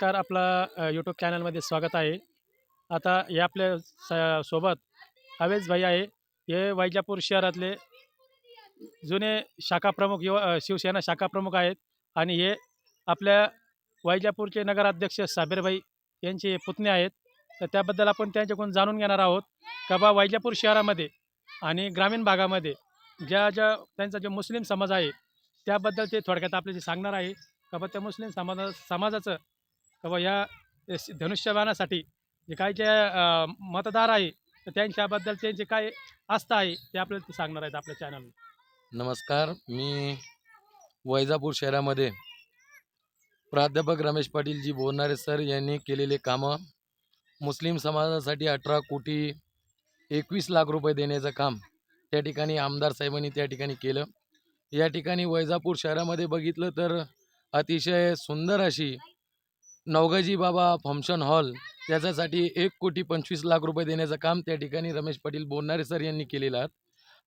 नमस्कार आपला यूट्यूब चॅनलमध्ये स्वागत आहे. आता हे आपल्या स सोबत अवेज भाई आहे. हे वैजापूर शहरातले जुने शाखा प्रमुख युवा शिवसेना शाखा प्रमुख आहेत. आणि हे आपल्या वैजापूरचे नगराध्यक्ष साबीरभाई यांचे पुतणे आहेत. तर त्याबद्दल आपण त्यांच्याकडून जाणून घेणार आहोत. का बा वैजापूर शहरामध्ये आणि ग्रामीण भागामध्ये ज्या ज्या त्यांचा जो मुस्लिम समाज आहे त्याबद्दल ते थोडक्यात आपल्याशी सांगणार आहे. का बा त्या मुस्लिम समाजा समाजाचं का बा या धनुष्यबाणासाठी जे काही जे मतदार आहे तर त्यांच्याबद्दल जे काय आस्था आहे ते आपल्याला सांगणार आहेत आपल्या चॅनलवर नमस्कार मी वैजापूर शहरामध्ये प्राध्यापक रमेश पाटीलजी बोलणारे सर यांनी केलेले कामं मुस्लिम समाजासाठी अठरा कोटी एकवीस लाख रुपये देण्याचं काम त्या ठिकाणी आमदार साहेबांनी त्या ठिकाणी केलं. या ठिकाणी वैजापूर शहरामध्ये बघितलं तर अतिशय सुंदर अशी नवगाजी बाबा फंक्शन हॉल त्याच्यासाठी एक कोटी पंचवीस लाख रुपये देण्याचं काम त्या ठिकाणी रमेश पाटील बोलणारे सर यांनी केलेलं आहे.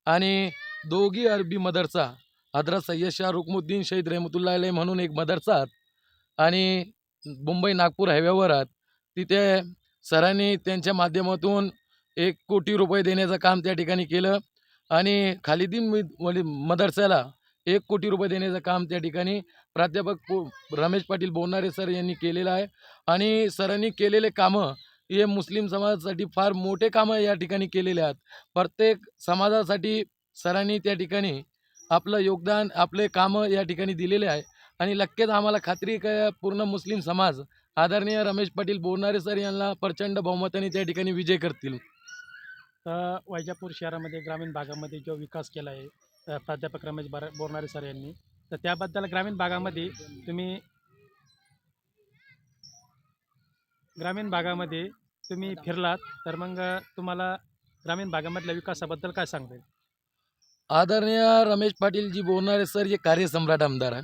आणि दोघी अरबी मदरसा हजरत सय्यद शाह रुकमुद्दीन शहीद रहमतुल्ला म्हणून एक मदरसा आणि मुंबई नागपूर हायवेवर आहात. तिथे सरांनी त्यांच्या माध्यमातून एक कोटी रुपये देण्याचं काम त्या ठिकाणी केलं. आणि खालिदीन मदरसाला एक कोटी रुपये देण्याचं काम त्या ठिकाणी प्राध्यापक पो- रमेश पाटील बोलणारे सर यांनी केलेलं आहे. आणि सरांनी केलेले कामं हे मुस्लिम समाजासाठी फार मोठे कामं या ठिकाणी केलेले आहेत. प्रत्येक समाजासाठी सरांनी त्या ठिकाणी आपलं योगदान आपले कामं या ठिकाणी दिलेले आहे. आणि नक्कीच आम्हाला खात्री आहे पूर्ण मुस्लिम समाज आदरणीय रमेश पाटील बोरणारे सर यांना प्रचंड बहुमताने त्या ठिकाणी विजय करतील. तर वैजापूर शहरामध्ये ग्रामीण भागामध्ये जो विकास केला आहे प्राध्यापक रमेश बार बोरणारे सर यांनी. तर त्याबद्दल ग्रामीण भागामध्ये तुम्ही ग्रामीण भागामध्ये तुम्ही फिरलात तर मग तुम्हाला ग्रामीण भागामधल्या विकासाबद्दल काय सांगता येईल? आदरणीय रमेश पाटीलजी बोलणारे सर हे कार्यसम्राट आमदार आहे.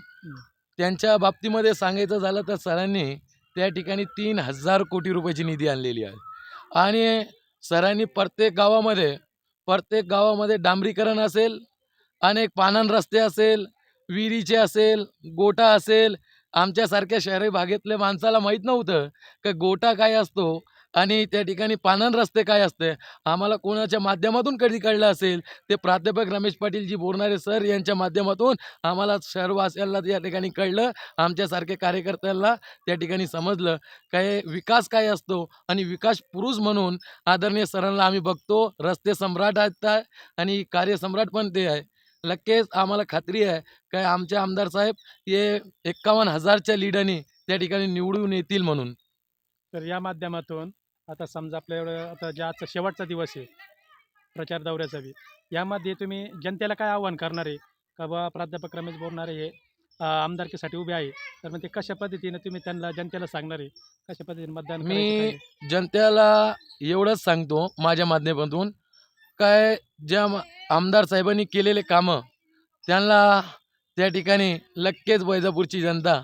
त्यांच्या बाबतीमध्ये सांगायचं झालं तर सरांनी त्या ठिकाणी तीन हजार कोटी रुपयाची निधी आणलेली आहे. आणि सरांनी प्रत्येक गावामध्ये प्रत्येक गावामध्ये डांबरीकरण असेल अनेक पानन रस्ते असेल विहिरीचे असेल गोटा असेल आमच्यासारख्या शहरी भागेतल्या माणसाला माहीत नव्हतं का गोटा काय असतो आणि त्या ठिकाणी पानन रस्ते काय असते? आम्हाला कोणाच्या माध्यमातून कधी कळलं असेल? ते प्राध्यापक रमेश पाटीलजी बोलणारे सर यांच्या माध्यमातून आम्हाला शहरवासियांना या ठिकाणी कळलं आमच्यासारखे कार्यकर्त्यांना त्या ठिकाणी समजलं. काय विकास काय असतो आणि विकास पुरुष म्हणून आदरणीय सरांना आम्ही बघतो. रस्ते सम्राट आहेत आणि कार्यसम्राट पण ते आहे. नक्कीच आम्हाला खात्री आहे. काय आमचे आमदार साहेब हे एक्कावन्न हजारच्या लीडाने त्या ठिकाणी निवडून येतील म्हणून. तर या माध्यमातून आता समजा आपल्या एवढं आता जे आजचा शेवटचा दिवस आहे प्रचार दौऱ्याचा बी यामध्ये तुम्ही जनतेला काय आव्हान करणार? आहे का बा प्राध्यापक रमेश बोलणारे हे अ, आमदारकीसाठी उभे आहे तर मग ते कशा पद्धतीनं तुम्ही त्यांना जनतेला सांगणार आहे? कशा पद्धतीने मतदान करायचं काय? मी? जनतेला एवढंच सांगतो माझ्या माध्यमातून काय ज्या आमदार साहेबांनी केलेले कामं त्यांना त्या ठिकाणी लक्केच वैजापूरची जनता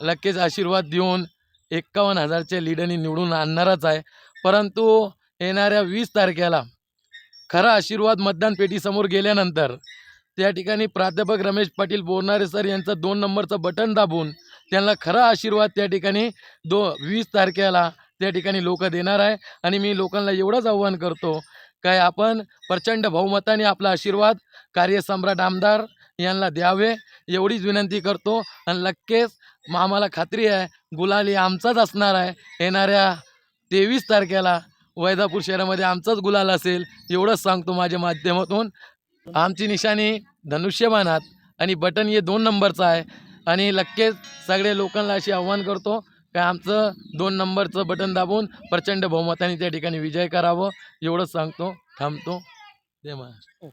लक्केच आशीर्वाद देऊन एक्कावन्न हजारच्या लीडरनी निवडून आणणारच आहे. परंतु येणाऱ्या वीस तारखेला खरा आशीर्वाद मतदान पेटीसमोर गेल्यानंतर त्या ठिकाणी प्राध्यापक रमेश पाटील बोरणारे सर यांचं दोन नंबरचं बटन दाबून त्यांना खरा आशीर्वाद त्या ठिकाणी दो वीस तारखेला त्या ठिकाणी लोक देणार आहे. आणि मी लोकांना एवढंच आव्हान करतो काय आपण प्रचंड बहुमताने आपला आशीर्वाद कार्यसम्राट आमदार यांना द्यावे एवढीच विनंती करतो. आणि नक्कीच आम्हाला खात्री आहे गुलाल हे आमचाच असणार आहे. येणाऱ्या तेवीस तारखेला वैदापूर शहरामध्ये आमचाच गुलाल असेल एवढंच सांगतो माझ्या माध्यमातून. आमची निशाणी धनुष्यबाणात आणि बटन हे दोन नंबरचं आहे. आणि नक्कीच सगळे लोकांना अशी आव्हान करतो. काय आमचं? दोन नंबरचं बटन दाबून प्रचंड बहुमताने त्या ठिकाणी विजय करावं एवढंच सांगतो थांबतो. जय महाराष्ट्र.